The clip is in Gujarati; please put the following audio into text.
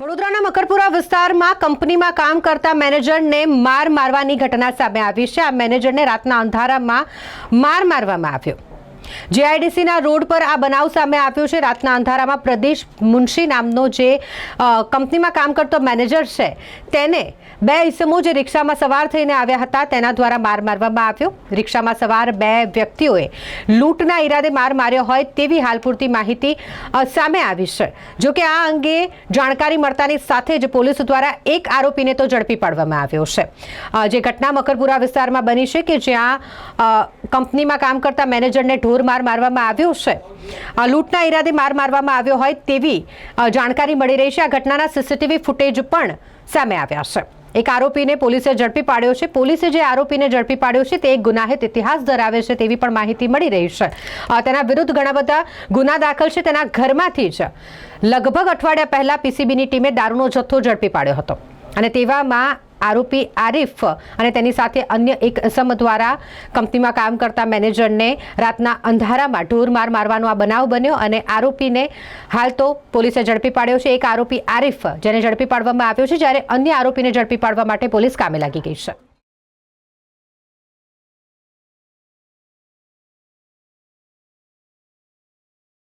વડોદરાના મકરપુરા વિસ્તારમાં કંપનીમાં કામ કરતા મેનેજરને માર મારવાની ઘટના સામે આવી છે. આ મેનેજરને રાતના અંધારામાં માર મારવામાં આવ્યો. જેઆઈડીસીના રોડ પર આ બનાવ સામે આવ્યો છે. રાતના અંધારામાં પ્રદેશ મુનશી નામનો જે કંપનીમાં કામ કરતો મેનેજર છે, તેને બે ઇસમો જે રિક્ષામાં સવાર થઈને આવ્યા હતા, તેના દ્વારા માર મારવામાં આવ્યો. રિક્ષામાં સવાર બે વ્યક્તિઓએ લૂંટના ઈરાદે માર માર્યો હોય તેવી હાલ પૂરતી માહિતી સામે આવી છે. જો કે આ અંગે જાણકારી મળતાની સાથે જ પોલીસ દ્વારા એક આરોપીને તો ઝડપી પાડવામાં આવ્યો છે. જે ઘટના મકરપુરા વિસ્તારમાં બની છે કે જ્યાં કંપનીમાં કામ કરતા મેનેજરને ઢોર માર મારવામાં આવ્યો છે. લૂંટના ઈરાદે માર મારવામાં આવ્યો હોય તેવી જાણકારી મળી રહી છે. આ ઘટનાના સીસીટીવી ફૂટેજ પણ સામે આવ્યા છે. એક આરોપીને પોલીસે ઝડપી પાડ્યો છે. પોલીસે જે આરોપીને ઝડપી પાડ્યો છે તે એક ગુનાહિત ઇતિહાસ ધરાવે છે તેવી પણ માહિતી મળી રહી છે. તેના વિરુદ્ધ ઘણા બધા ગુના દાખલ છે. તેના ઘરમાંથી જ લગભગ અઠવાડિયા પહેલા પીસીબીની ટીમે દારૂનો જથ્થો ઝડપી પાડ્યો હતો. અને તેવામાં આરોપી આરિફ અને તેની સાથે અન્ય એક સમ દ્વારા કંપનીમાં કામ કરતા મેનેજરને રાતના અંધારામાં ઢોર માર મારવાનો આ બનાવ બન્યો અને આરોપીને હાલ તો પોલીસે ઝડપી પાડ્યો છે. એક આરોપી આરિફ, જેને ઝડપી પાડવામાં આવ્યો છે, જ્યારે અન્ય આરોપીને ઝડપી પાડવા માટે પોલીસ કામે લાગી ગઈ છે.